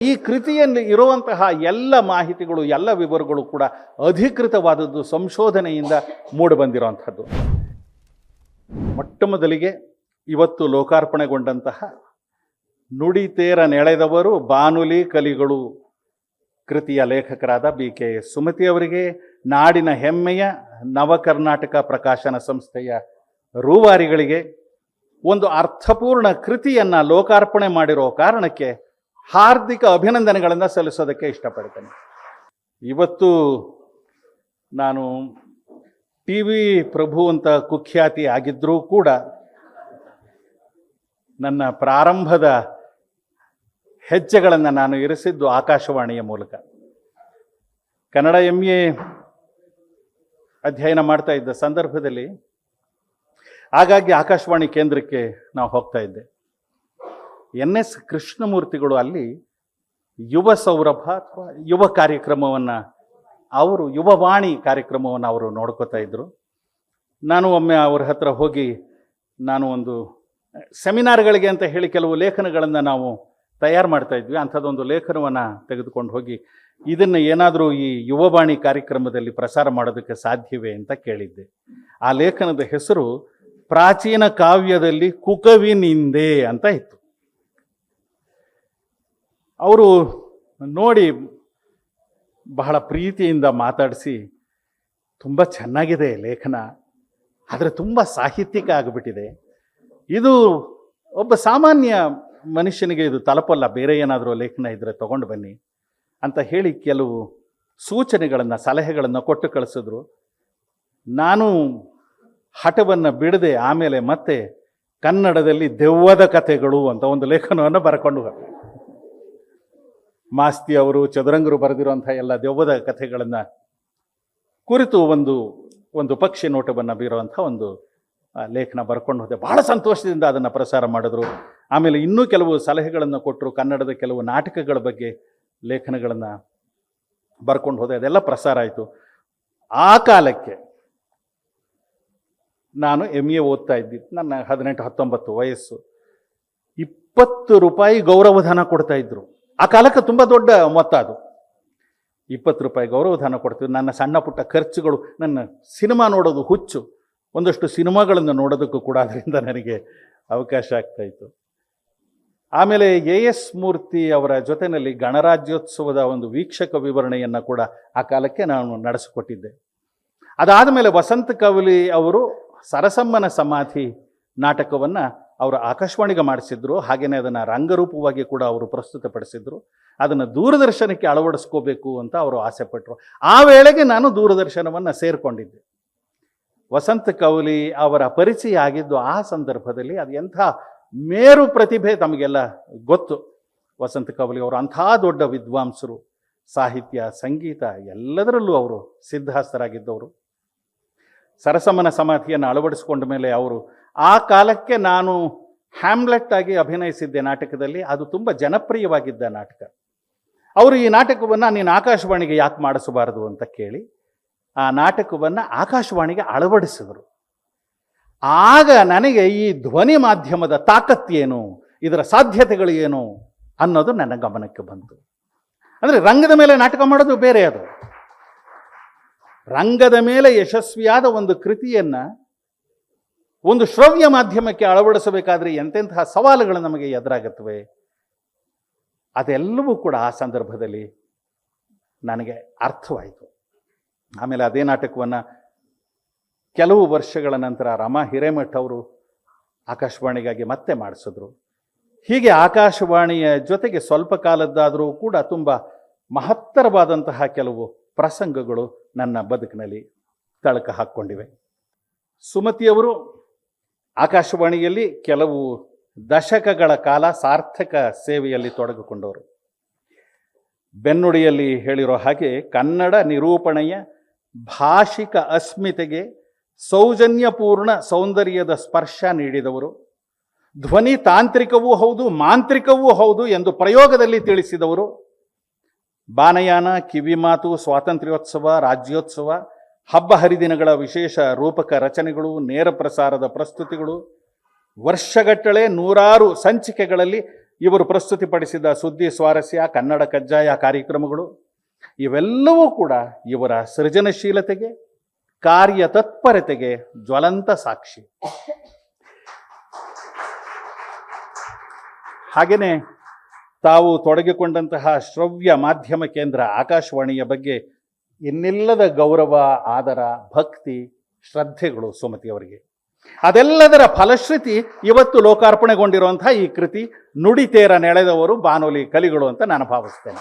ಈ ಕೃತಿಯಲ್ಲಿ ಇರುವಂತಹ ಎಲ್ಲ ಮಾಹಿತಿಗಳು, ಎಲ್ಲ ವಿವರಗಳು ಕೂಡ ಅಧಿಕೃತವಾದದ್ದು ಸಂಶೋಧನೆಯಿಂದ ಮೂಡಿಬಂದಿರುವಂಥದ್ದು ಮೊಟ್ಟ ಮೊದಲಿಗೆ ಇವತ್ತು ಲೋಕಾರ್ಪಣೆಗೊಂಡಂತಹ ನುಡಿತೇರ ನೆಳೆದವರು ಬಾನುಲಿ ಕಲಿಗಳು ಕೃತಿಯ ಲೇಖಕರಾದ ಬಿ ಕೆ ಸುಮತಿ ಅವರಿಗೆ, ನಾಡಿನ ಹೆಮ್ಮೆಯ ನವಕರ್ನಾಟಕ ಪ್ರಕಾಶನ ಸಂಸ್ಥೆಯ ರೂವಾರಿಗಳಿಗೆ ಒಂದು ಅರ್ಥಪೂರ್ಣ ಕೃತಿಯನ್ನು ಲೋಕಾರ್ಪಣೆ ಮಾಡಿರೋ ಕಾರಣಕ್ಕೆ ಹಾರ್ದಿಕ ಅಭಿನಂದನೆಗಳನ್ನು ಸಲ್ಲಿಸೋದಕ್ಕೆ ಇಷ್ಟಪಡ್ತೇನೆ. ಇವತ್ತು ನಾನು ಟಿ ವಿ ಪ್ರಭು ಅಂತ ಕುಖ್ಯಾತಿ ಆಗಿದ್ದರೂ ಕೂಡ ನನ್ನ ಪ್ರಾರಂಭದ ಹೆಜ್ಜೆಗಳನ್ನು ನಾನು ಇರಿಸಿದ್ದು ಆಕಾಶವಾಣಿಯ ಮೂಲಕ. ಕನ್ನಡ ಎಂ ಎ ಅಧ್ಯಯನ ಮಾಡ್ತಾ ಇದ್ದ ಸಂದರ್ಭದಲ್ಲಿ ಹಾಗಾಗಿ ಆಕಾಶವಾಣಿ ಕೇಂದ್ರಕ್ಕೆ ನಾವು ಹೋಗ್ತಾ ಇದ್ದೆ. ಎನ್ ಎಸ್ ಕೃಷ್ಣಮೂರ್ತಿಗಳು ಅಲ್ಲಿ ಯುವ ಸೌರಭ ಅಥವಾ ಯುವ ಕಾರ್ಯಕ್ರಮವನ್ನು ಅವರು ಯುವವಾಣಿ ಕಾರ್ಯಕ್ರಮವನ್ನು ಅವರು ನೋಡ್ಕೋತಾ ಇದ್ದರು ನಾನು ಒಮ್ಮೆ ಅವ್ರ ಹತ್ರ ಹೋಗಿ ನಾನು ಒಂದು ಸೆಮಿನಾರ್ಗಳಿಗೆ ಅಂತ ಹೇಳಿ ಕೆಲವು ಲೇಖನಗಳನ್ನು ನಾವು ತಯಾರು ಮಾಡ್ತಾ ಇದ್ವಿ. ಅಂಥದ್ದೊಂದು ಲೇಖನವನ್ನು ತೆಗೆದುಕೊಂಡು ಹೋಗಿ ಇದನ್ನು ಏನಾದರೂ ಈ ಯುವವಾಣಿ ಕಾರ್ಯಕ್ರಮದಲ್ಲಿ ಪ್ರಸಾರ ಮಾಡೋದಕ್ಕೆ ಸಾಧ್ಯವೇ ಅಂತ ಕೇಳಿದ್ದೆ. ಆ ಲೇಖನದ ಹೆಸರು ಪ್ರಾಚೀನ ಕಾವ್ಯದಲ್ಲಿ ಕುಕವಿನಿಂದೆ ಅಂತ ಇತ್ತು. ಅವರು ನೋಡಿ ಬಹಳ ಪ್ರೀತಿಯಿಂದ ಮಾತಾಡಿಸಿ ತುಂಬ ಚೆನ್ನಾಗಿದೆ ಲೇಖನ, ಆದರೆ ತುಂಬ ಸಾಹಿತ್ಯಿಕ ಆಗಿಬಿಟ್ಟಿದೆ. ಇದು ಒಬ್ಬ ಸಾಮಾನ್ಯ ಮನುಷ್ಯನಿಗೆ ಇದು ತಲುಪಲ್ಲ, ಬೇರೆ ಏನಾದರೂ ಲೇಖನ ಇದ್ದರೆ ತೊಗೊಂಡು ಬನ್ನಿ ಅಂತ ಹೇಳಿ ಕೆಲವು ಸೂಚನೆಗಳನ್ನು, ಸಲಹೆಗಳನ್ನು ಕೊಟ್ಟು ಕಳಿಸಿದ್ರು. ನಾನು ಹಠವನ್ನು ಬಿಡದೆ ಆಮೇಲೆ ಮತ್ತೆ ಕನ್ನಡದಲ್ಲಿ ದೆವ್ವದ ಕಥೆಗಳು ಅಂತ ಒಂದು ಲೇಖನವನ್ನು ಬರ್ಕೊಂಡು ಮಾಸ್ತಿ ಅವರು, ಚದುರಂಗರು ಬರೆದಿರುವಂಥ ಎಲ್ಲ ದೆವ್ವದ ಕಥೆಗಳನ್ನು ಕುರಿತು ಒಂದು ಒಂದು ಪಕ್ಷಿ ನೋಟವನ್ನು ಬೀರುವಂಥ ಒಂದು ಲೇಖನ ಬರ್ಕೊಂಡು ಹೋದೆ. ಬಹಳ ಸಂತೋಷದಿಂದ ಅದನ್ನು ಪ್ರಸಾರ ಮಾಡಿದ್ರು. ಆಮೇಲೆ ಇನ್ನೂ ಕೆಲವು ಸಲಹೆಗಳನ್ನು ಕೊಟ್ಟರು ಕನ್ನಡದ ಕೆಲವು ನಾಟಕಗಳ ಬಗ್ಗೆ ಲೇಖನಗಳನ್ನು ಬರ್ಕೊಂಡು ಹೋದೆ. ಅದೆಲ್ಲ ಪ್ರಸಾರ ಆಯಿತು. ಆ ಕಾಲಕ್ಕೆ ನಾನು ಎಂ ಎ. ಓದ್ತಾ ಇದ್ದಿದ್ದು ನನ್ನ ಹದಿನೆಂಟು ಹತ್ತೊಂಬತ್ತು ವಯಸ್ಸು. ಇಪ್ಪತ್ತು ರೂಪಾಯಿ ಗೌರವಧನ ಕೊಡ್ತಾ ಇದ್ರು. ಆ ಕಾಲಕ್ಕೆ ತುಂಬ ದೊಡ್ಡ ಮೊತ್ತ ಅದು. ಇಪ್ಪತ್ತು ರೂಪಾಯಿ ಗೌರವಧನ ಕೊಡ್ತೀವಿ. ನನ್ನ ಸಣ್ಣ ಪುಟ್ಟ ಖರ್ಚುಗಳು, ನನ್ನ ಸಿನಿಮಾ ನೋಡೋದು ಹುಚ್ಚು. ಒಂದಷ್ಟು ಸಿನಿಮಾಗಳನ್ನು ನೋಡೋದಕ್ಕೂ ಕೂಡ ಅದರಿಂದ ನನಗೆ ಅವಕಾಶ ಆಗ್ತಾಯಿತ್ತು ಆಮೇಲೆ ಎ ಎಸ್ ಮೂರ್ತಿ ಅವರ ಜೊತೆಯಲ್ಲಿ ಗಣರಾಜ್ಯೋತ್ಸವದ ಒಂದು ವೀಕ್ಷಕ ವಿವರಣೆಯನ್ನು ಕೂಡ ಆ ಕಾಲಕ್ಕೆ ನಾನು ನಡೆಸಿಕೊಟ್ಟಿದ್ದೆ. ಅದಾದ ಮೇಲೆ ವಸಂತ ಕವಲಿ ಅವರು ಸರಸಮ್ಮನ ಸಮಾಧಿ ನಾಟಕವನ್ನು ಅವರು ಆಕಾಶವಾಣಿಗೆ ಮಾಡಿಸಿದ್ರು ಹಾಗೆಯೇ ಅದನ್ನು ರಂಗರೂಪವಾಗಿ ಕೂಡ ಅವರು ಪ್ರಸ್ತುತಪಡಿಸಿದ್ರು. ಅದನ್ನು ದೂರದರ್ಶನಕ್ಕೆ ಅಳವಡಿಸ್ಕೋಬೇಕು ಅಂತ ಅವರು ಆಸೆಪಟ್ಟರು ಆ ವೇಳೆಗೆ ನಾನು ದೂರದರ್ಶನವನ್ನು ಸೇರಿಕೊಂಡಿದ್ದೆ. ವಸಂತ ಕೌಲಿ ಅವರ ಪರಿಚಯ ಆಗಿದ್ದು ಆ ಸಂದರ್ಭದಲ್ಲಿ ಅದು ಎಂಥ ಮೇರು ಪ್ರತಿಭೆ ತಮಗೆಲ್ಲ ಗೊತ್ತು. ವಸಂತ ಕವಲಿ ಅವರು ಅಂಥ ದೊಡ್ಡ ವಿದ್ವಾಂಸರು, ಸಾಹಿತ್ಯ, ಸಂಗೀತ ಎಲ್ಲದರಲ್ಲೂ ಅವರು ಸಿದ್ಧಹಸ್ತರಾಗಿದ್ದವರು. ಸರಸಮನ ಸಮಾಧಿಯನ್ನು ಅಳವಡಿಸಿಕೊಂಡ ಮೇಲೆ ಅವರು ಆ ಕಾಲಕ್ಕೆ ನಾನು ಹ್ಯಾಮ್ಲೆಟ್ ಆಗಿ ಅಭಿನಯಿಸಿದ್ದೆ ನಾಟಕದಲ್ಲಿ. ಅದು ತುಂಬ ಜನಪ್ರಿಯವಾಗಿದ್ದ ನಾಟಕ. ಅವರು ಈ ನಾಟಕವನ್ನು ನೀನು ಆಕಾಶವಾಣಿಗೆ ಯಾಕೆ ಮಾಡಿಸಬಾರದು ಅಂತ ಕೇಳಿ ಆ ನಾಟಕವನ್ನು ಆಕಾಶವಾಣಿಗೆ ಅಳವಡಿಸಿದರು. ಆಗ ನನಗೆ ಈ ಧ್ವನಿ ಮಾಧ್ಯಮದ ತಾಕತ್ತೇನು ಇದರ ಸಾಧ್ಯತೆಗಳು ಏನು? ಅನ್ನೋದು ನನ್ನ ಗಮನಕ್ಕೆ ಬಂತು. ಅಂದರೆ ರಂಗದ ಮೇಲೆ ನಾಟಕ ಮಾಡೋದು ಬೇರೆ ಅದು. ರಂಗದ ಮೇಲೆ ಯಶಸ್ವಿಯಾದ ಒಂದು ಕೃತಿಯನ್ನು ಒಂದು ಶ್ರವ್ಯ ಮಾಧ್ಯಮಕ್ಕೆ ಅಳವಡಿಸಬೇಕಾದ್ರೆ ಎಂತೆಂತಹ ಸವಾಲುಗಳು ನಮಗೆ ಎದುರಾಗುತ್ತವೆ? ಅದೆಲ್ಲವೂ ಕೂಡ ಆ ಸಂದರ್ಭದಲ್ಲಿ ನನಗೆ ಅರ್ಥವಾಯಿತು. ಆಮೇಲೆ ಅದೇ ನಾಟಕವನ್ನು ಕೆಲವು ವರ್ಷಗಳ ನಂತರ ರಮಾ ಹಿರೇಮಠ್ ಅವರು ಆಕಾಶವಾಣಿಗಾಗಿ ಮತ್ತೆ ಮಾಡಿಸಿದ್ರು. ಹೀಗೆ ಆಕಾಶವಾಣಿಯ ಜೊತೆಗೆ ಸ್ವಲ್ಪ ಕಾಲದ್ದಾದರೂ ಕೂಡ ತುಂಬ ಮಹತ್ತರವಾದಂತಹ ಕೆಲವು ಪ್ರಸಂಗಗಳು ನನ್ನ ಬದುಕಿನಲ್ಲಿ ತಳಕ ಹಾಕ್ಕೊಂಡಿವೆ. ಸುಮತಿಯವರು ಆಕಾಶವಾಣಿಯಲ್ಲಿ ಕೆಲವು ದಶಕಗಳ ಕಾಲ ಸಾರ್ಥಕ ಸೇವೆಯಲ್ಲಿ ತೊಡಗಿಕೊಂಡವರು. ಬೆನ್ನುಡಿಯಲ್ಲಿ ಹೇಳಿರೋ ಹಾಗೆ ಕನ್ನಡ ನಿರೂಪಣೆಯ ಭಾಷಿಕ ಅಸ್ಮಿತೆಗೆ ಸೌಜನ್ಯಪೂರ್ಣ ಸೌಂದರ್ಯದ ಸ್ಪರ್ಶ ನೀಡಿದವರು. ಧ್ವನಿ ತಾಂತ್ರಿಕವೂ ಹೌದು, ಮಾಂತ್ರಿಕವೂ ಹೌದು ಎಂದು ಪ್ರಯೋಗದಲ್ಲಿ ತಿಳಿಸಿದವರು. ಬಾನಯಾನ, ಕಿವಿಮಾತು, ಸ್ವಾತಂತ್ರ್ಯೋತ್ಸವ, ರಾಜ್ಯೋತ್ಸವ ಹಬ್ಬ ಹರಿದಿನಗಳ ವಿಶೇಷ ರೂಪಕ ರಚನೆಗಳು, ನೇರ ಪ್ರಸಾರದ ಪ್ರಸ್ತುತಿಗಳು, ವರ್ಷಗಟ್ಟಲೆ ನೂರಾರು ಸಂಚಿಕೆಗಳಲ್ಲಿ ಇವರು ಪ್ರಸ್ತುತಿಪಡಿಸಿದ ಸುದ್ದಿ, ಸ್ವಾರಸ್ಯ, ಕನ್ನಡ ಕಜ್ಜಾಯ ಕಾರ್ಯಕ್ರಮಗಳು, ಇವೆಲ್ಲವೂ ಕೂಡ ಇವರ ಸೃಜನಶೀಲತೆಗೆ ಕಾರ್ಯತತ್ಪರತೆಗೆ ಜ್ವಲಂತ ಸಾಕ್ಷಿ. ಹಾಗೆಯೇ ತಾವು ತೊಡಗಿಕೊಂಡಂತಹ ಶ್ರವ್ಯ ಮಾಧ್ಯಮ ಕೇಂದ್ರ ಆಕಾಶವಾಣಿಯ ಬಗ್ಗೆ ಇನ್ನಿಲ್ಲದ ಗೌರವ, ಆದರ, ಭಕ್ತಿ, ಶ್ರದ್ಧೆಗಳು ಸುಮತಿಯವರಿಗೆ ಅದೆಲ್ಲದರ ಫಲಶ್ರುತಿ ಇವತ್ತು ಲೋಕಾರ್ಪಣೆಗೊಂಡಿರುವಂತಹ ಈ ಕೃತಿ ನುಡಿತೇರ ನೆಳೆದವರು ಬಾನುಲಿ ಕಲಿಗಳು ಅಂತ ನಾನು ಭಾವಿಸ್ತೇನೆ.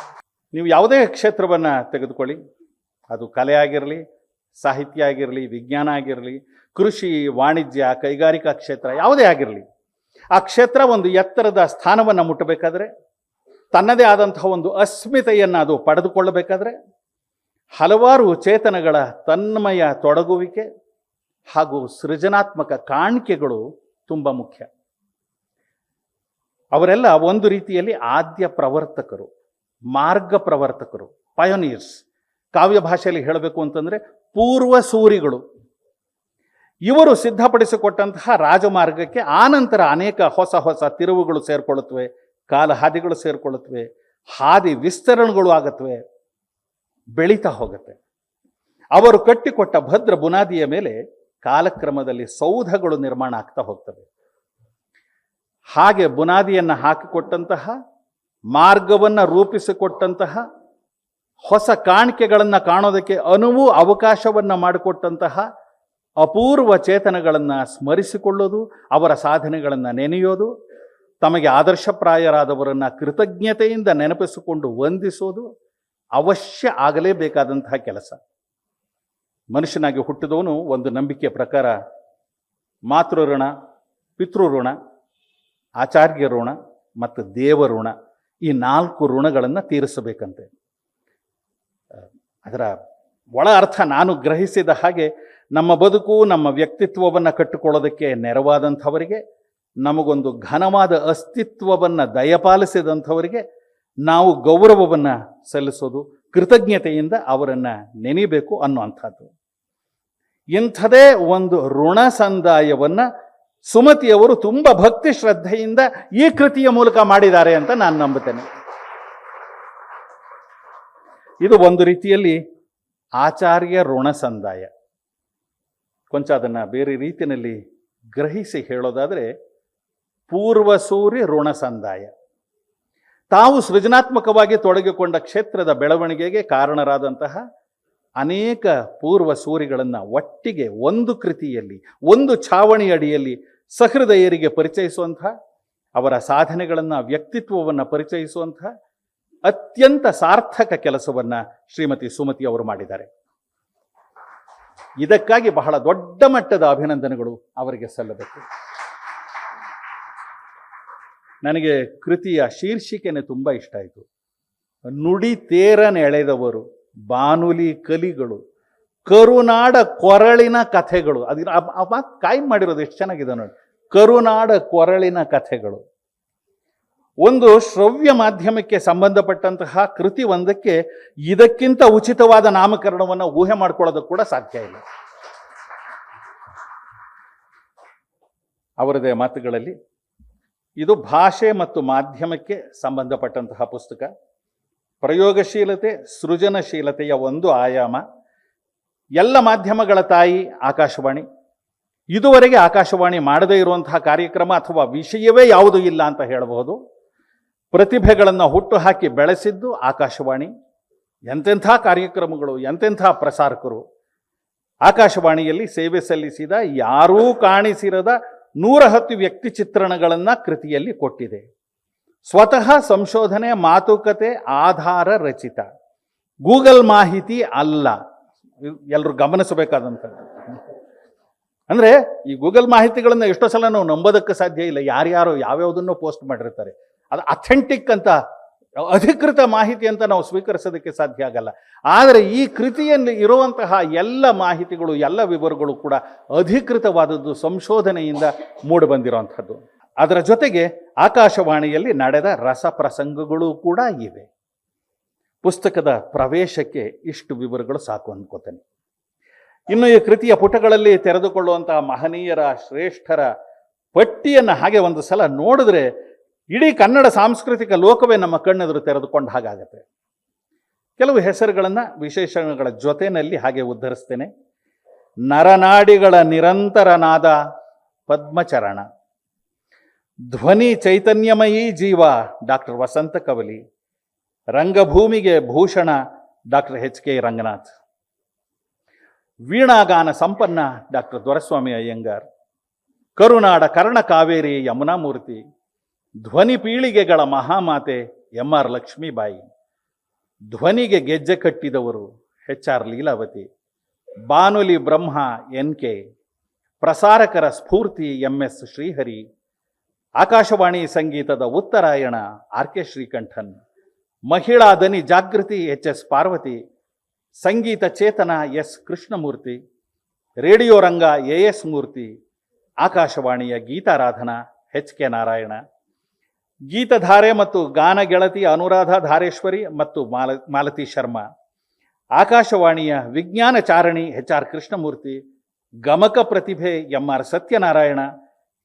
ನೀವು ಯಾವುದೇ ಕ್ಷೇತ್ರವನ್ನು ತೆಗೆದುಕೊಳ್ಳಿ. ಅದು ಕಲೆ ಆಗಿರಲಿ, ಸಾಹಿತ್ಯ ಆಗಿರಲಿ, ವಿಜ್ಞಾನ ಆಗಿರಲಿ, ಕೃಷಿ, ವಾಣಿಜ್ಯ, ಕೈಗಾರಿಕಾ ಕ್ಷೇತ್ರ, ಯಾವುದೇ ಆಗಿರಲಿ, ಆ ಕ್ಷೇತ್ರ ಒಂದು ಎತ್ತರದ ಸ್ಥಾನವನ್ನು ಮುಟ್ಟಬೇಕಾದ್ರೆ, ತನ್ನದೇ ಆದಂತಹ ಒಂದು ಅಸ್ಮಿತೆಯನ್ನು ಅದು ಪಡೆದುಕೊಳ್ಳಬೇಕಾದ್ರೆ ಹಲವಾರು ಚೇತನಗಳ ತನ್ಮಯ ತೊಡಗುವಿಕೆ ಹಾಗೂ ಸೃಜನಾತ್ಮಕ ಕಾಣಿಕೆಗಳು ತುಂಬ ಮುಖ್ಯ. ಅವರೆಲ್ಲ ಒಂದು ರೀತಿಯಲ್ಲಿ ಆದ್ಯ ಪ್ರವರ್ತಕರು, ಮಾರ್ಗ ಪ್ರವರ್ತಕರು ಪಯೋನಿಯರ್ಸ್ ಕಾವ್ಯ ಭಾಷೆಯಲ್ಲಿ ಹೇಳಬೇಕು ಅಂತಂದರೆ ಪೂರ್ವ ಸೂರಿಗಳು. ಇವರು ಸಿದ್ಧಪಡಿಸಿಕೊಟ್ಟಂತಹ ರಾಜಮಾರ್ಗಕ್ಕೆ ಆನಂತರ ಅನೇಕ ಹೊಸ ಹೊಸ ತಿರುವುಗಳು ಸೇರಿಕೊಳ್ಳುತ್ತವೆ, ಕಾಲಹಾದಿಗಳು ಸೇರ್ಕೊಳ್ಳುತ್ತವೆ, ಹಾದಿ ವಿಸ್ತರಣೆಗಳು ಆಗುತ್ತವೆ ಬೆಳೀತಾ ಹೋಗುತ್ತೆ. ಅವರು ಕಟ್ಟಿಕೊಟ್ಟ ಭದ್ರ ಬುನಾದಿಯ ಮೇಲೆ ಕಾಲಕ್ರಮದಲ್ಲಿ ಸೌಧಗಳು ನಿರ್ಮಾಣ ಆಗ್ತಾ ಹೋಗ್ತವೆ. ಹಾಗೆ ಬುನಾದಿಯನ್ನು ಹಾಕಿಕೊಟ್ಟಂತಹ, ಮಾರ್ಗವನ್ನು ರೂಪಿಸಿಕೊಟ್ಟಂತಹ, ಹೊಸ ಕಾಣಿಕೆಗಳನ್ನು ಕಾಣೋದಕ್ಕೆ ಅನುವು ಅವಕಾಶವನ್ನು ಮಾಡಿಕೊಟ್ಟಂತಹ ಅಪೂರ್ವ ಚೇತನಗಳನ್ನು ಸ್ಮರಿಸಿಕೊಳ್ಳೋದು, ಅವರ ಸಾಧನೆಗಳನ್ನು ನೆನೆಯೋದು, ತಮಗೆ ಆದರ್ಶಪ್ರಾಯರಾದವರನ್ನು ಕೃತಜ್ಞತೆಯಿಂದ ನೆನಪಿಸಿಕೊಂಡು ವಂದಿಸೋದು ಅವಶ್ಯ ಆಗಲೇಬೇಕಾದಂತಹ ಕೆಲಸ. ಮನುಷ್ಯನಾಗಿ ಹುಟ್ಟಿದವನು ಒಂದು ನಂಬಿಕೆಯ ಪ್ರಕಾರ ಮಾತೃ ಋಣ, ಪಿತೃ ಋಣ, ಆಚಾರ್ಯ ಋಣ ಮತ್ತು ದೇವ ಋಣ ಈ ನಾಲ್ಕು ಋಣಗಳನ್ನು ತೀರಿಸಬೇಕಂತೆ. ಅದರ ಒಳ ಅರ್ಥ ನಾನು ಗ್ರಹಿಸಿದ ಹಾಗೆ ನಮ್ಮ ಬದುಕು, ನಮ್ಮ ವ್ಯಕ್ತಿತ್ವವನ್ನು ಕಟ್ಟಿಕೊಳ್ಳೋದಕ್ಕೆ ನೆರವಾದಂಥವರಿಗೆ, ನಮಗೊಂದು ಘನವಾದ ಅಸ್ತಿತ್ವವನ್ನು ದಯಪಾಲಿಸಿದಂಥವರಿಗೆ ನಾವು ಗೌರವವನ್ನು ಸಲ್ಲಿಸೋದು, ಕೃತಜ್ಞತೆಯಿಂದ ಅವರನ್ನು ನೆನೆಯಬೇಕು ಅನ್ನುವಂಥದ್ದು ಇಂಥದೇ ಒಂದು ಋಣ ಸಂದಾಯವನ್ನು ಸುಮತಿಯವರು ತುಂಬ ಭಕ್ತಿ ಶ್ರದ್ಧೆಯಿಂದ ಈ ಕೃತಿಯ ಮೂಲಕ ಮಾಡಿದ್ದಾರೆ ಅಂತ ನಾನು ನಂಬುತ್ತೇನೆ. ಇದು ಒಂದು ರೀತಿಯಲ್ಲಿ ಆಚಾರ್ಯ ಋಣ ಸಂದಾಯ. ಕೊಂಚ ಅದನ್ನು ಬೇರೆ ರೀತಿಯಲ್ಲಿ ಗ್ರಹಿಸಿ ಹೇಳೋದಾದರೆ ಪೂರ್ವಸೂರಿ ಋಣ ಸಂದಾಯ. ತಾವು ಸೃಜನಾತ್ಮಕವಾಗಿ ತೊಡಗಿಕೊಂಡ ಕ್ಷೇತ್ರದ ಬೆಳವಣಿಗೆಗೆ ಕಾರಣರಾದಂತಹ ಅನೇಕ ಪೂರ್ವ ಸೂರಿಗಳನ್ನು ಒಟ್ಟಿಗೆ ಒಂದು ಕೃತಿಯಲ್ಲಿ, ಒಂದು ಛಾವಣಿ ಅಡಿಯಲ್ಲಿ ಸಹೃದಯರಿಗೆ ಪರಿಚಯಿಸುವಂತಹ ಅವರ ಸಾಧನೆಗಳನ್ನು, ವ್ಯಕ್ತಿತ್ವವನ್ನು ಪರಿಚಯಿಸುವಂತಹ ಅತ್ಯಂತ ಸಾರ್ಥಕ ಕೆಲಸವನ್ನು ಶ್ರೀಮತಿ ಸುಮತಿ ಅವರು ಮಾಡಿದ್ದಾರೆ. ಇದಕ್ಕಾಗಿ ಬಹಳ ದೊಡ್ಡ ಮಟ್ಟದ ಅಭಿನಂದನೆಗಳು ಅವರಿಗೆ ಸಲ್ಲಬೇಕು. ನನಗೆ ಕೃತಿಯ ಶೀರ್ಷಿಕೆನೆ ತುಂಬ ಇಷ್ಟ ಆಯಿತು. ನುಡಿ ತೇರನೆಳೆದವರು ಬಾನುಲಿ ಕಲಿಗಳು, ಕರುನಾಡ ಕೊರಳಿನ ಕಥೆಗಳು. ಅದು ಆ ಮಾಡಿರೋದು ಎಷ್ಟು ಚೆನ್ನಾಗಿದೆ ನೋಡಿ. ಕರುನಾಡ ಕೊರಳಿನ ಕಥೆಗಳು. ಒಂದು ಶ್ರವ್ಯ ಮಾಧ್ಯಮಕ್ಕೆ ಸಂಬಂಧಪಟ್ಟಂತಹ ಕೃತಿ ಒಂದಕ್ಕೆ ಇದಕ್ಕಿಂತ ಉಚಿತವಾದ ನಾಮಕರಣವನ್ನು ಊಹೆ ಮಾಡ್ಕೊಳ್ಳೋದಕ್ಕೆ ಕೂಡ ಸಾಧ್ಯ ಇಲ್ಲ. ಅವರದೇ ಮಾತುಗಳಲ್ಲಿ ಇದು ಭಾಷೆ ಮತ್ತು ಮಾಧ್ಯಮಕ್ಕೆ ಸಂಬಂಧಪಟ್ಟಂತಹ ಪುಸ್ತಕ. ಪ್ರಯೋಗಶೀಲತೆ, ಸೃಜನಶೀಲತೆಯ ಒಂದು ಆಯಾಮ. ಎಲ್ಲ ಮಾಧ್ಯಮಗಳ ತಾಯಿ ಆಕಾಶವಾಣಿ. ಇದುವರೆಗೆ ಆಕಾಶವಾಣಿ ಮಾಡದೇ ಇರುವಂತಹ ಕಾರ್ಯಕ್ರಮ ಅಥವಾ ವಿಷಯವೇ ಯಾವುದೂ ಇಲ್ಲ ಅಂತ ಹೇಳಬಹುದು. ಪ್ರತಿಭೆಗಳನ್ನು ಹುಟ್ಟುಹಾಕಿ ಬೆಳೆಸಿದ್ದು ಆಕಾಶವಾಣಿ. ಎಂತೆಂಥ ಕಾರ್ಯಕ್ರಮಗಳು, ಎಂತೆಂಥ ಪ್ರಸಾರಕರು. ಆಕಾಶವಾಣಿಯಲ್ಲಿ ಸೇವೆ ಸಲ್ಲಿಸಿದ ಯಾರೂ ಕಾಣಿಸಿರದ ನೂರ ಹತ್ತು ವ್ಯಕ್ತಿ ಚಿತ್ರಣಗಳನ್ನು ಕೃತಿಯಲ್ಲಿ ಕೊಟ್ಟಿದೆ. ಸ್ವತಃ ಸಂಶೋಧನೆ, ಮಾತುಕತೆ, ಆಧಾರ ರಚಿತ. ಗೂಗಲ್ ಮಾಹಿತಿ ಅಲ್ಲ. ಎಲ್ಲರೂ ಗಮನಿಸಬೇಕಾದಂಥದ್ದು ಅಂದರೆ ಈ ಗೂಗಲ್ ಮಾಹಿತಿಗಳನ್ನು ಎಷ್ಟೋ ಸಲ ನಾವು ನಂಬೋದಕ್ಕೆ ಸಾಧ್ಯ ಇಲ್ಲ. ಯಾರ್ಯಾರು ಯಾವ್ಯಾವುದನ್ನು ಪೋಸ್ಟ್ ಮಾಡಿರ್ತಾರೆ. ಅದು ಅಥೆಂಟಿಕ್ ಅಂತ ಅಧಿಕೃತ ಮಾಹಿತಿ ಅಂತ ನಾವು ಸ್ವೀಕರಿಸೋದಕ್ಕೆ ಸಾಧ್ಯ ಆಗಲ್ಲ. ಆದರೆ ಈ ಕೃತಿಯಲ್ಲಿ ಇರುವಂತಹ ಎಲ್ಲ ಮಾಹಿತಿಗಳು, ಎಲ್ಲ ವಿವರಗಳು ಕೂಡ ಅಧಿಕೃತವಾದದ್ದು ಸಂಶೋಧನೆಯಿಂದ ಮೂಡಿಬಂದಿರುವಂಥದ್ದು. ಅದರ ಜೊತೆಗೆ ಆಕಾಶವಾಣಿಯಲ್ಲಿ ನಡೆದ ರಸಪ್ರಸಂಗಗಳು ಕೂಡ ಇವೆ. ಪುಸ್ತಕದ ಪ್ರವೇಶಕ್ಕೆ ಇಷ್ಟು ವಿವರಗಳು ಸಾಕು ಅಂದ್ಕೋತೇನೆ. ಇನ್ನು ಈ ಕೃತಿಯ ಪುಟಗಳಲ್ಲಿ ತೆರೆದುಕೊಳ್ಳುವಂತಹ ಮಹನೀಯರ ಶ್ರೇಷ್ಠರ ಪಟ್ಟಿಯನ್ನು ಹಾಗೆ ಒಂದು ಸಲ ನೋಡಿದ್ರೆ ಇಡೀ ಕನ್ನಡ ಸಾಂಸ್ಕೃತಿಕ ಲೋಕವೇ ನಮ್ಮ ಕಣ್ಣೆದುರು ತೆರೆದುಕೊಂಡು ಹಾಗಾಗತ್ತೆ ಕೆಲವು ಹೆಸರುಗಳನ್ನು ವಿಶೇಷಣಗಳ ಜೊತೆಯಲ್ಲಿ ಹಾಗೆ ಉದ್ಧರಿಸ್ತೇನೆ. ನರನಾಡಿಗಳ ನಿರಂತರನಾದ ಪದ್ಮಚರಣ. ಧ್ವನಿ ಚೈತನ್ಯಮಯೀ ಜೀವ ಡಾಕ್ಟರ್ ವಸಂತ ಕವಲಿ. ರಂಗಭೂಮಿಗೆ ಭೂಷಣ ಡಾಕ್ಟರ್ ಎಚ್. ಕೆ. ರಂಗನಾಥ್. ವೀಣಾಗಾನ ಸಂಪನ್ನ ಡಾಕ್ಟರ್ ದೊರಸ್ವಾಮಿ ಅಯ್ಯಂಗಾರ್. ಕರುನಾಡ ಕರ್ಣ ಕಾವೇರಿ ಯಮುನಾಮೂರ್ತಿ ಧ್ವನಿ ಪೀಳಿಗೆಗಳ ಮಹಾಮಾತೆ ಎಂ ಆರ್ ಲಕ್ಷ್ಮೀಬಾಯಿ. ಧ್ವನಿಗೆ ಗೆಜ್ಜೆ ಕಟ್ಟಿದವರು ಹೆಚ್ ಆರ್ ಲೀಲಾವತಿ. ಬಾನುಲಿ ಬ್ರಹ್ಮ ಎನ್ ಕೆ. ಪ್ರಸಾರಕರ ಸ್ಫೂರ್ತಿ ಎಂ ಎಸ್ ಶ್ರೀಹರಿ. ಆಕಾಶವಾಣಿ ಸಂಗೀತದ ಉತ್ತರಾಯಣ ಆರ್ ಕೆ ಶ್ರೀಕಂಠನ್. ಮಹಿಳಾ ದನಿ ಜಾಗೃತಿ ಎಚ್ ಎಸ್ ಪಾರ್ವತಿ. ಸಂಗೀತ ಚೇತನ ಎಸ್ ಕೃಷ್ಣಮೂರ್ತಿ. ರೇಡಿಯೋ ರಂಗ ಎ ಎಸ್ ಮೂರ್ತಿ. ಆಕಾಶವಾಣಿಯ ಗೀತಾರಾಧನಾ ಎಚ್ ಕೆ ನಾರಾಯಣ. ಗೀತಧಾರೆ ಮತ್ತು ಗಾನ ಗೆಳತಿ ಅನುರಾಧ ಧಾರೇಶ್ವರಿ ಮತ್ತು ಮಾಲ, ಮಾಲತಿ ಶರ್ಮಾ. ಆಕಾಶವಾಣಿಯ ವಿಜ್ಞಾನ ಚಾರಣಿ ಎಚ್ ಆರ್ ಕೃಷ್ಣಮೂರ್ತಿ, ಗಮಕ ಪ್ರತಿಭೆ ಎಂ ಆರ್ ಸತ್ಯನಾರಾಯಣ,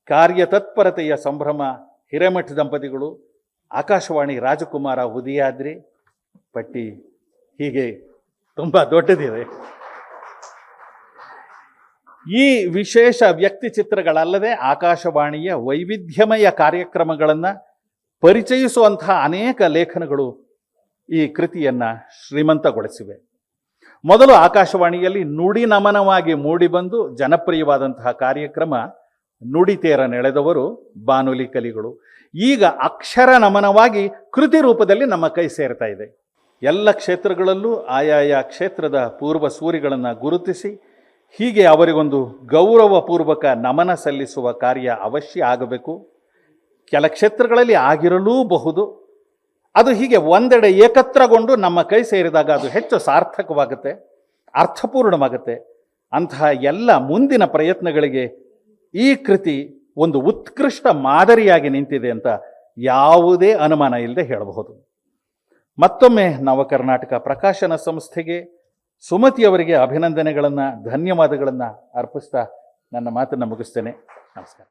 ಕಾರ್ಯತತ್ಪರತೆಯ ಸಂಭ್ರಮ ಹಿರೇಮಠ ದಂಪತಿಗಳು, ಆಕಾಶವಾಣಿ ರಾಜಕುಮಾರ ಉದಿಯಾದ್ರಿ ಪಟ್ಟಿ ಹೀಗೆ ತುಂಬ ದೊಡ್ಡದಿದೆ. ಈ ವಿಶೇಷ ವ್ಯಕ್ತಿ ಚಿತ್ರಗಳಲ್ಲದೆ ಆಕಾಶವಾಣಿಯ ವೈವಿಧ್ಯಮಯ ಕಾರ್ಯಕ್ರಮಗಳನ್ನು ಪರಿಚಯಿಸುವಂತಹ ಅನೇಕ ಲೇಖನಗಳು ಈ ಕೃತಿಯನ್ನು ಶ್ರೀಮಂತಗೊಳಿಸಿವೆ. ಮೊದಲು ಆಕಾಶವಾಣಿಯಲ್ಲಿ ನುಡಿ ನಮನವಾಗಿ ಮೂಡಿಬಂದು ಜನಪ್ರಿಯವಾದಂತಹ ಕಾರ್ಯಕ್ರಮ ನುಡಿತೇರ ನೆಳೆದವರು ಬಾನುಲಿ ಕಲಿಗಳು. ಈಗ ಅಕ್ಷರ ನಮನವಾಗಿ ಕೃತಿ ರೂಪದಲ್ಲಿ ನಮ್ಮ ಕೈ ಸೇರ್ತಾ ಇದೆ. ಎಲ್ಲ ಕ್ಷೇತ್ರಗಳಲ್ಲೂ ಆಯಾಯ ಕ್ಷೇತ್ರದ ಪೂರ್ವ ಸೂರಿಗಳನ್ನು ಗುರುತಿಸಿ, ಹೀಗೆ ಅವರಿಗೊಂದು ಗೌರವಪೂರ್ವಕ ನಮನ ಸಲ್ಲಿಸುವ ಕಾರ್ಯ ಅವಶ್ಯ ಆಗಬೇಕು. ಕೆಲ ಕ್ಷೇತ್ರಗಳಲ್ಲಿ ಆಗಿರಲೂಬಹುದು. ಅದು ಹೀಗೆ ಒಂದೆಡೆ ಏಕತ್ರಗೊಂಡು ನಮ್ಮ ಕೈ ಸೇರಿದಾಗ ಅದು ಹೆಚ್ಚು ಸಾರ್ಥಕವಾಗುತ್ತೆ, ಅರ್ಥಪೂರ್ಣವಾಗುತ್ತೆ. ಅಂತಹ ಎಲ್ಲ ಮುಂದಿನ ಪ್ರಯತ್ನಗಳಿಗೆ ಈ ಕೃತಿ ಒಂದು ಉತ್ಕೃಷ್ಟ ಮಾದರಿಯಾಗಿ ನಿಂತಿದೆ ಅಂತ ಯಾವುದೇ ಅನುಮಾನ ಇಲ್ಲದೆ ಹೇಳಬಹುದು. ಮತ್ತೊಮ್ಮೆ ನವ ಕರ್ನಾಟಕ ಪ್ರಕಾಶನ ಸಂಸ್ಥೆಗೆ ಸುಮತಿಯವರಿಗೆ ಅಭಿನಂದನೆಗಳನ್ನು, ಧನ್ಯವಾದಗಳನ್ನು ಅರ್ಪಿಸ್ತಾ ನನ್ನ ಮಾತನ್ನು ಮುಗಿಸ್ತೇನೆ. ನಮಸ್ಕಾರ.